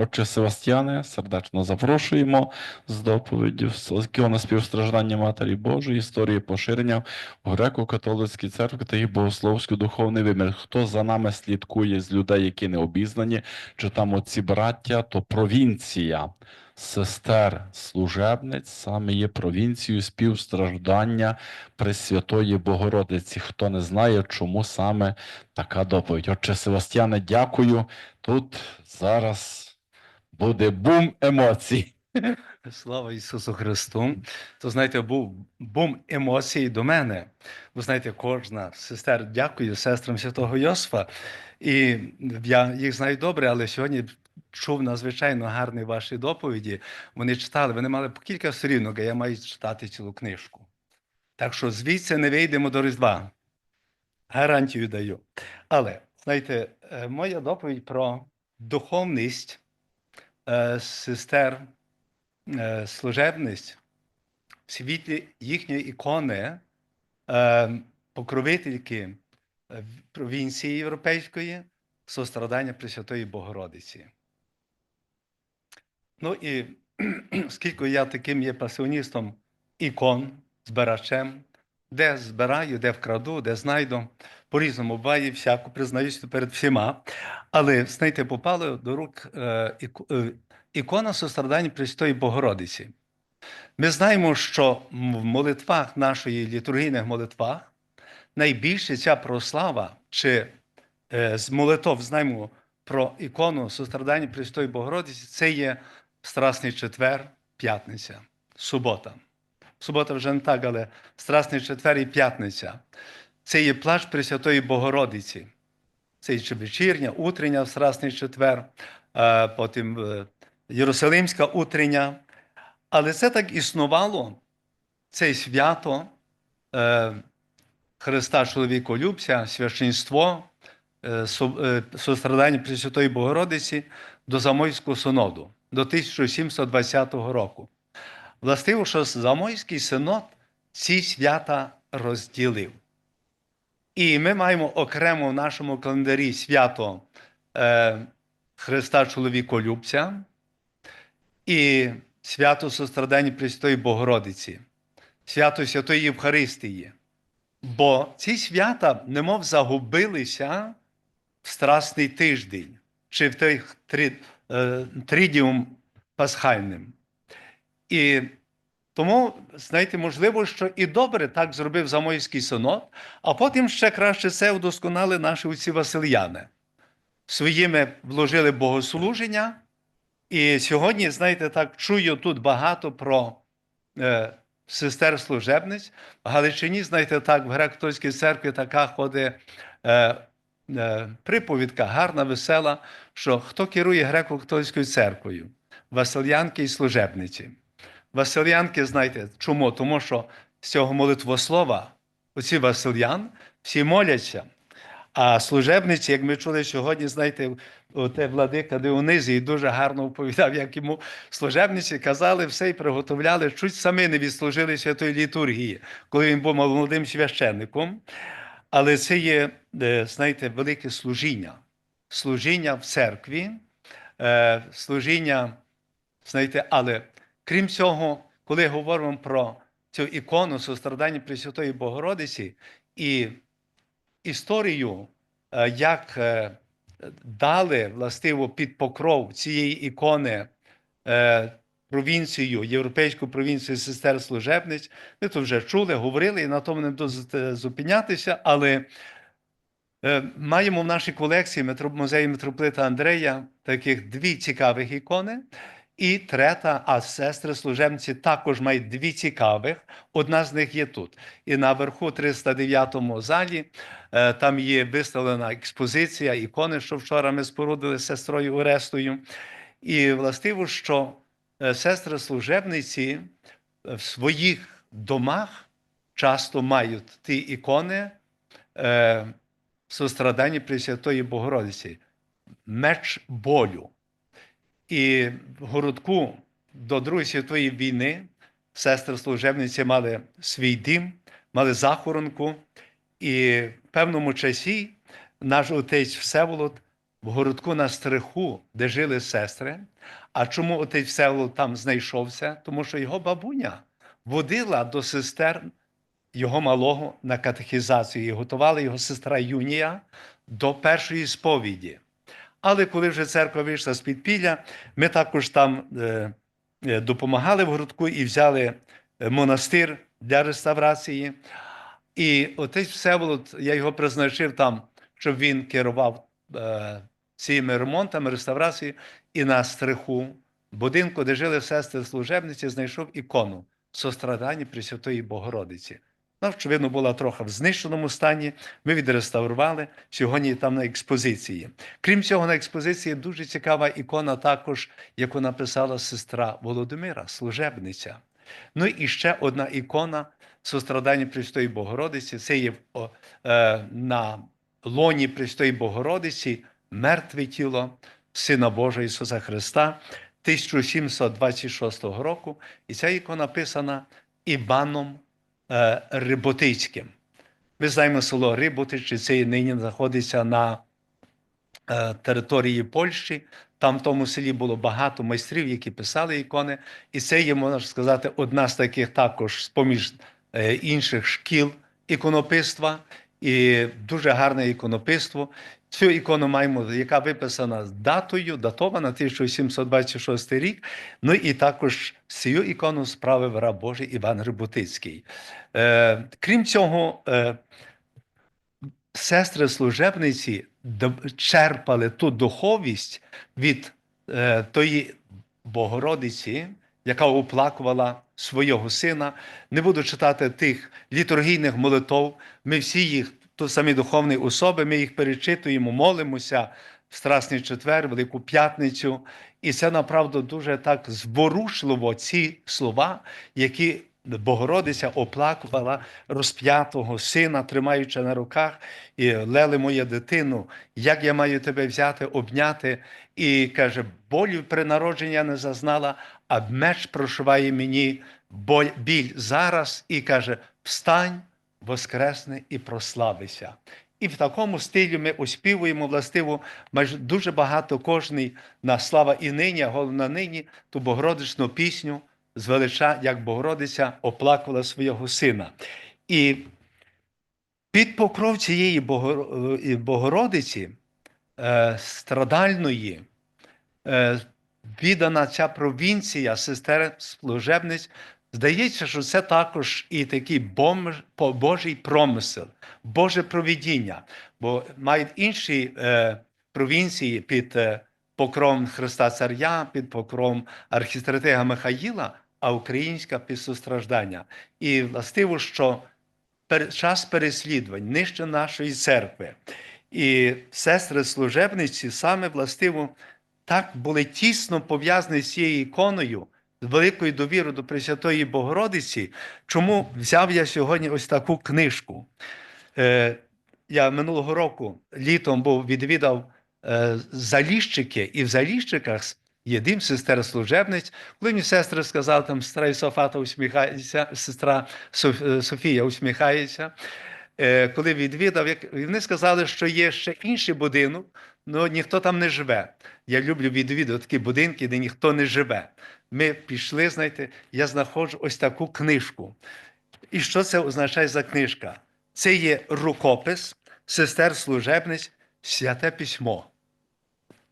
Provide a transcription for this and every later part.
Отче Севастьяне, сердечно запрошуємо з доповіддю на співстраждання Матері Божої, історії поширення в греко-католицькій церкві та їх богословський духовний вимір. Хто за нами слідкує з людей, які не обізнані, чи там оці браття, то провінція сестер служебниць саме є провінцією співстраждання Пресвятої Богородиці. Хто не знає, чому саме така доповідь. Отче Севастьяне, дякую. Тут зараз буде бум емоцій. Слава Ісусу Христу. То знаєте, був бум емоцій до мене. Ви знаєте, кожна сестер, дякую сестрам святого Йосифа. І я їх знаю добре, але сьогодні чув надзвичайно гарні ваші доповіді. Вони читали, вони мали по кілька сторінок, а я маю читати цілу книжку. Так що звідси не вийдемо до Різдва. Гарантію даю. Але, знаєте, е, моя доповідь про духовність сестер е, служебність в світлі їхньої ікони, е, покровительки е, провінції Європейської, сострадання Пресвятої Богородиці. Ну і оскільки я таким є пасіоністом ікон, збирачем, де збираю, де вкраду, де знайду, по-різному буває, всяко признаюся перед всіма. Але, знаєте, попало до рук е, е, ікона сострадання Пресвятої Богородиці. Ми знаємо, що в молитвах нашої літургійних молитвах найбільше ця прослава, чи е, з молитов знаємо про ікону сострадання Пресвятої Богородиці, це є Страсний четвер, п'ятниця, субота. Субота вже не так, але Страсний четвер і п'ятниця. Це є плач Пресвятої Богородиці. Це чи вечірня, утрення, Страсний четвер, потім е, Єрусалимська утрення. Але це так існувало, це свято е, Христа чоловіколюбця, священство, е, со- е, сострадання Пресвятої Богородиці до Замойського синоду до 1720 року. Властиво, що Замойський синод ці свята розділив. І ми маємо окремо в нашому календарі свято е, Христа Чоловіколюбця і свято сострадання Пресвятої Богородиці, свято Святої Євхаристії. Бо ці свята немов загубилися в Страсний тиждень чи в три, е, тридіум пасхальним. І тому, знаєте, можливо, що і добре так зробив Замойський синод, а потім ще краще це удосконали наші отці Васильяни. Своїми вложили богослуження. І сьогодні, знаєте, так чую тут багато про е, сестер служебниць. В Галичині, знаєте, так, в греко-католицькій церкві така ходить е, е, приповідка, гарна, весела, що хто керує греко-католицькою церквою? Васильянки і служебниці. Васильянки, знаєте, чому? Тому що з цього молитвослова оці Васильян всі моляться. А служебниці, як ми чули сьогодні, знаєте, оте владика Дионизій дуже гарно оповідав, як йому служебниці казали все і приготовляли, чуть самі не відслужили святої літургії, коли він був молодим священником. Але це є, е, знаєте, велике служіння. Служіння в церкві, е, служіння, знаєте, але крім цього, коли говоримо про цю ікону сострадання Пресвятої Богородиці і історію, е, як е, дали властиво під покров цієї ікони е, провінцію, європейську провінцію сестер служебниць. Ми то вже чули, говорили, і на тому не буду зупинятися, але маємо в нашій колекції музею митрополита Андрея таких дві цікавих ікони. І трета, а сестри служебниці також мають дві цікавих. Одна з них є тут. І наверху 309 залі е, там є виставлена експозиція ікони, що вчора ми спорудили з сестрою Орестою. І властиво, що е, сестри служебниці е, в своїх домах часто мають ті ікони е, сострадання Пресвятої Богородиці, меч болю. І в городку до Другої світової війни сестри служебниці мали свій дім, мали захоронку, і в певному часі наш отець Всеволод в городку на стриху, де жили сестри. А чому отець Всеволод там знайшовся? Тому що його бабуня водила до сестер його малого на катехізацію і готувала його сестра Юнія до першої сповіді. Але коли вже церква вийшла з підпілля, ми також там е, е, допомагали в городку і взяли е, монастир для реставрації. І отець Всеволод, я його призначив там, щоб він керував цими ремонтами, реставрацією, і на стриху будинку, де жили сестри служебниці, знайшов ікону сострадання Пресвятої Богородиці. Вона, очевидно, була трохи в знищеному стані. Ми відреставрували сьогодні там на експозиції. Крім цього, на експозиції дуже цікава ікона, також, яку написала сестра Володимира, служебниця. Ну і ще одна ікона сострадання Престої Богородиці. Це є е, на лоні Престої Богородиці мертве тіло Сина Божого Ісуса Христа 1726 року. І ця ікона написана Іваном Риботицьким. Ми знаємо село Риботич, і це нині знаходиться на е, території Польщі. Там в тому селі було багато майстрів, які писали ікони. І це є, можна сказати, одна з таких також з-поміж е, інших шкіл іконописства. І дуже гарне іконописство. Цю ікону маємо, яка виписана датою, датована 1726 рік. Ну і також цю ікону справив раб Божий Іван Рибутицький. Е, крім цього, е, сестри служебниці черпали ту духовість від е, тої Богородиці, яка оплакувала свого сина. Не буду читати тих літургійних молитов. Ми всі їх, то самі духовні особи, ми їх перечитуємо, молимося в Страсний четвер, Велику П'ятницю. І це направду дуже так зворушливо ці слова, які Богородиця оплакувала розп'ятого сина, тримаючи на руках, і леле моя дитину, як я маю тебе взяти, обняти. І каже: болю при народженні я не зазнала, а меч прошиває мені біль зараз, і каже: Встань, воскресни і прославися. І в такому стилі ми оспівуємо властиво майже дуже багато кожний на слава і нині, а головна нині ту богородичну пісню звелича, як Богородиця оплакувала свого сина. І під покров цієї е, Богородиці е, страдальної, е, віддана ця провінція сестер служебниць, здається, що це також і такий бом- Божий промисел, Боже провідіння. Бо мають інші е, провінції під е, покровом Христа Царя, під покровом архістратига Михаїла, а українська під состраждання. І властиво, що пер- час переслідувань, нижче нашої церкви. І сестри служебниці саме властиво так були тісно пов'язані з цією іконою, великою довірою до Пресвятої Богородиці. Чому взяв я сьогодні ось таку книжку? Е, я минулого року літом був відвідав е, Заліщики, і в Заліщиках є сестер служебниць. Коли мені сестри сказали, там сестра Ісофата усміхається, сестра е, Софія усміхається. Коли відвідав, вони сказали, що є ще інший будинок, але ніхто там не живе. Я люблю відвідувати такі будинки, де ніхто не живе. Ми пішли, знаєте, я знаходжу ось таку книжку. І що це означає за книжка? Це є рукопис сестер служебниць Святе письмо.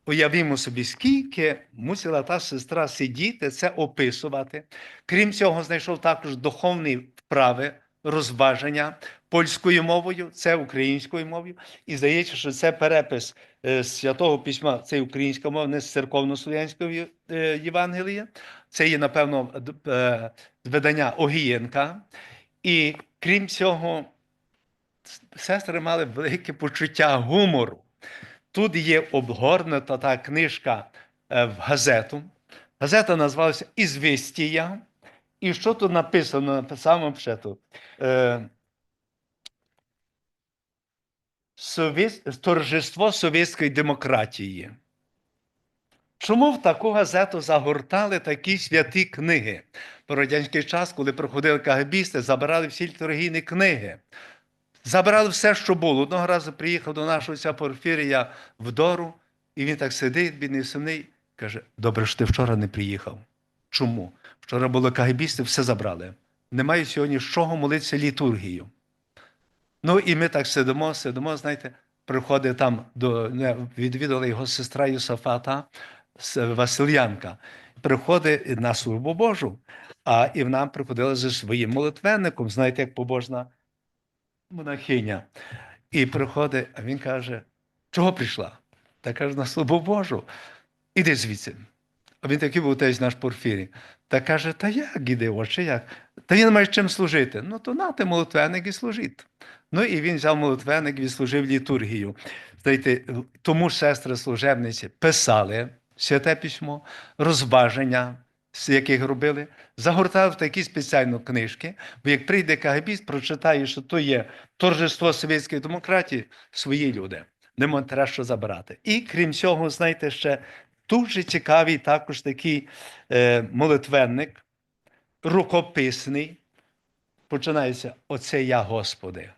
Уявімо собі, скільки мусила та сестра сидіти, це описувати. Крім цього, знайшов також духовні вправи, розваження польською мовою, це українською мовою. І здається, що це перепис е, святого письма, це українська мова, не з церковно-слов'янської е, Євангелія. Це є, напевно, е, видання Огієнка. І крім цього, сестри мали велике почуття гумору. Тут є обгорнута та книжка в газету. Газета називалася Ізвістія. І що тут написано на самому початку? Торжество совєтської демократії. Чому в таку газету загортали такі святі книги? По радянський час, коли приходили кагебісти, забирали всі літургійні книги. Забирали все, що було. Одного разу приїхав до нашого ця Порфірія в Дору, І він так сидить, бідний сумний, каже: Добре, що ти вчора не приїхав. Чому? Вчора було кагибісти, все забрали. Немає сьогодні з чого молитися літургію. Ну і ми так сидимо, сидимо, знаєте, приходить там до не, відвідала його сестра Юсафата Васильянка. Приходить на службу Божу, а і вона приходила зі своїм молитвенником, знаєте, як побожна монахиня. І приходить, а він каже: чого прийшла? Та каже, на службу Божу. Іди звідси. А він такий був теж наш Порфірій. Та каже, та як іди, отче, як? Та він має чим служити. Ну, то нате молитвенник і служить. Ну і він взяв молитвенник і служив літургію. Знаєте, тому сестри служебниці писали святе письмо, розваження, яких робили, загортали в такі спеціальні книжки, бо як прийде КГБіст, прочитає, що то є торжество совєтської демократії, свої люди. Нема треба що забирати. І крім цього, знаєте, ще дуже цікавий також такий е, молитвенник, рукописний. Починається Оце я, Господи.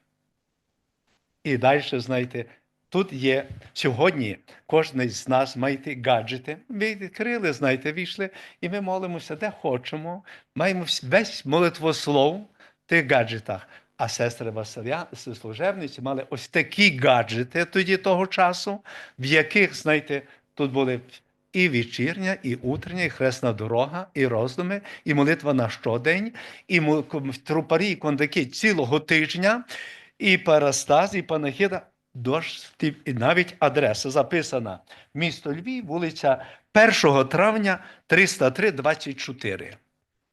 І далі, знаєте, тут є сьогодні кожен з нас має гаджети. Ми відкрили, знаєте, війшли, і ми молимося, де хочемо. Маємо весь молитвослов в тих гаджетах. А сестри Василя, служебниці, мали ось такі гаджети тоді того часу, в яких, знаєте, тут були і вечірня, і утрення, і хресна дорога, і роздуми, і молитва на щодень, і трупарі, і кондаки цілого тижня, і парастаз, і панахіда. Дощ, і навіть адреса записана. Місто Львів, вулиця 1 травня 303, 24.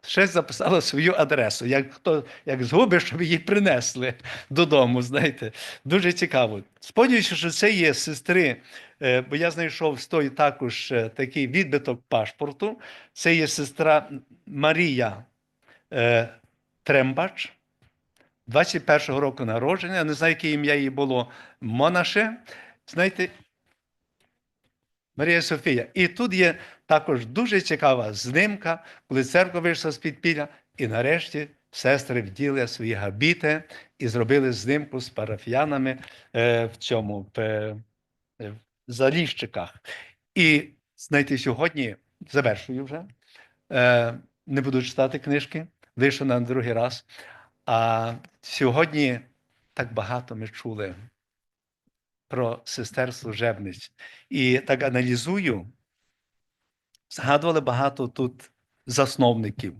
Ще записала свою адресу. Як хто як згубиш, щоб її принесли додому. Знаєте, дуже цікаво. Сподіваюся, що це є сестри, е, бо я знайшов з той також е, такий відбиток пашпорту. Це є сестра Марія е, Трембач. 21-го року народження, не знаю, яке ім'я її було Монаше. Знаєте, Марія Софія. І тут є також дуже цікава знимка, коли церква вийшла з підпілля, і нарешті сестри вділи свої габіти і зробили знимку з парафіянами е, в цьому в, е, заліщиках. І знаєте, сьогодні завершую вже. Е, не буду читати книжки, вийшов на другий раз. А сьогодні так багато ми чули про сестер служебниць. І так аналізую, згадували багато тут засновників.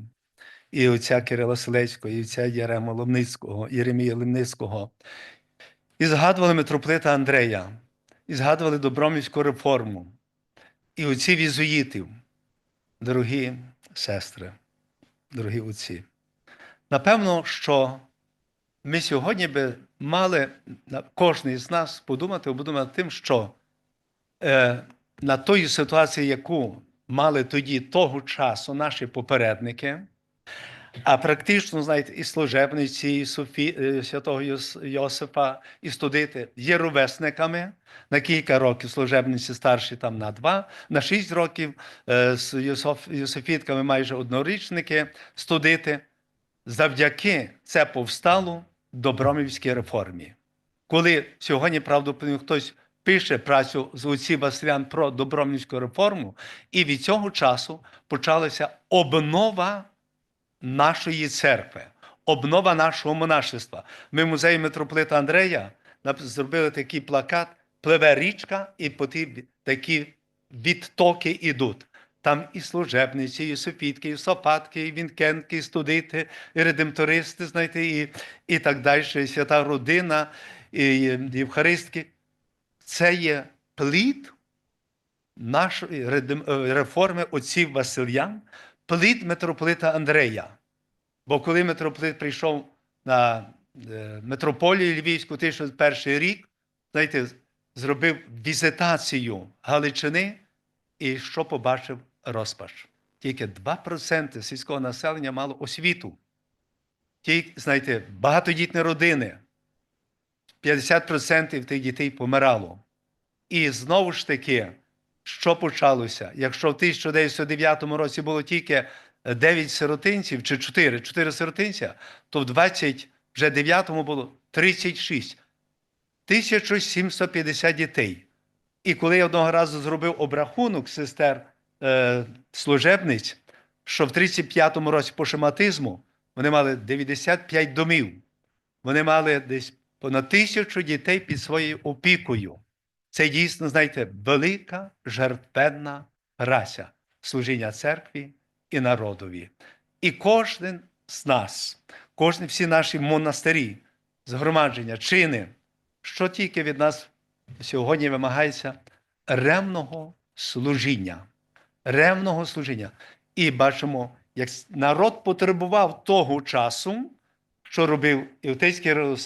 І отця Кирила Селецького, і отця Єрема Ломницького, Єремія Лемницького. І згадували митрополита Андрея, і згадували Добромівську реформу, і отці візуїтів, дорогі сестри, дорогі отці. Напевно, що ми сьогодні би мали кожен з нас подумати, над тим, що е, на тої ситуації, яку мали тоді того часу наші попередники, а практично, знаєте, і служебниці, і Софі, е, святого Йос- Йосипа, і студити є ровесниками. На кілька років, служебниці старші там на два, на шість років, е, з Йосифітками майже однорічники, студити. Завдяки це повстало Добромівській реформі. Коли сьогодні, правда, хтось пише працю з отців Василян про Добромівську реформу, і від цього часу почалася обнова нашої церкви, обнова нашого монашества. Ми в музеї митрополита Андрея зробили такий плакат Пливе річка, і по ті такі відтоки ідуть. Там і служебниці, і софітки, і сопатки, і вінкенки, і студити, і редемтористи, знаєте, і, і так далі, і свята родина, і євхаристки. Це є плід нашої е, реформи отців Васильян, плід митрополита Андрея. Бо коли митрополит прийшов на е, митрополію Львівську 1001 рік, знаєте, зробив візитацію Галичини, і що побачив розпач? Тільки 2% сільського населення мало освіту. Ті, знаєте, багатодітні родини. 50% тих дітей помирало. І знову ж таки, що почалося? Якщо в 1909 році було тільки 9 сиротинців чи 4, 4 сиротинця, то в 20, вже 9 було 36. 1750 дітей. І коли я одного разу зробив обрахунок сестер е, служебниць, що в 35-му році по шематизму вони мали 95 домів. Вони мали десь понад тисячу дітей під своєю опікою. Це дійсно, знаєте, велика жертвенна праця служіння церкві і народові. І кожен з нас, кожен всі наші монастирі, згромадження, чини, що тільки від нас сьогодні вимагається ревного служіння. Ревного служіння. І бачимо, як народ потребував того часу, що робив і отець Кирило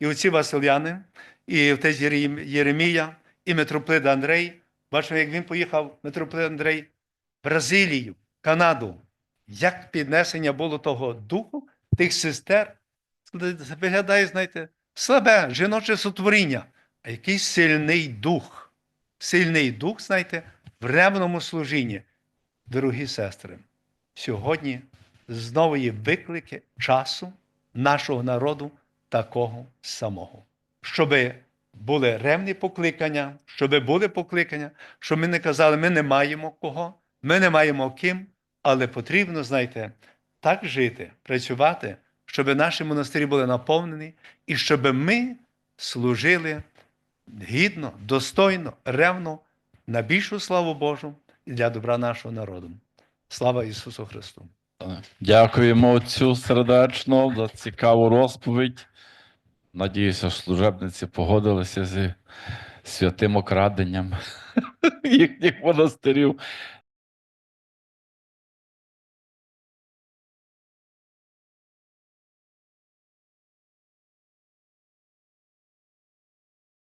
і отці Василяни, і отець Єремія, і митрополит Андрей. Бачимо, як він поїхав, митрополит Андрей, в Бразилію, Канаду. Як піднесення було того духу, тих сестер, виглядає, знаєте, слабе жіноче сотворіння, а який сильний дух. Сильний дух, знаєте, в ревному служінні. Дорогі сестри, сьогодні знову є виклики часу нашого народу такого самого. Щоби були ревні покликання, щоби були покликання, щоб ми не казали, ми не маємо кого, ми не маємо ким, але потрібно, знаєте, так жити, працювати, щоб наші монастирі були наповнені і щоб ми служили гідно, достойно, ревно на більшу славу Божу і для добра нашого народу. Слава Ісусу Христу! Дякуємо отцю сердечно за цікаву розповідь. Надіюся, служебниці погодилися зі святим окраденням їхніх монастирів.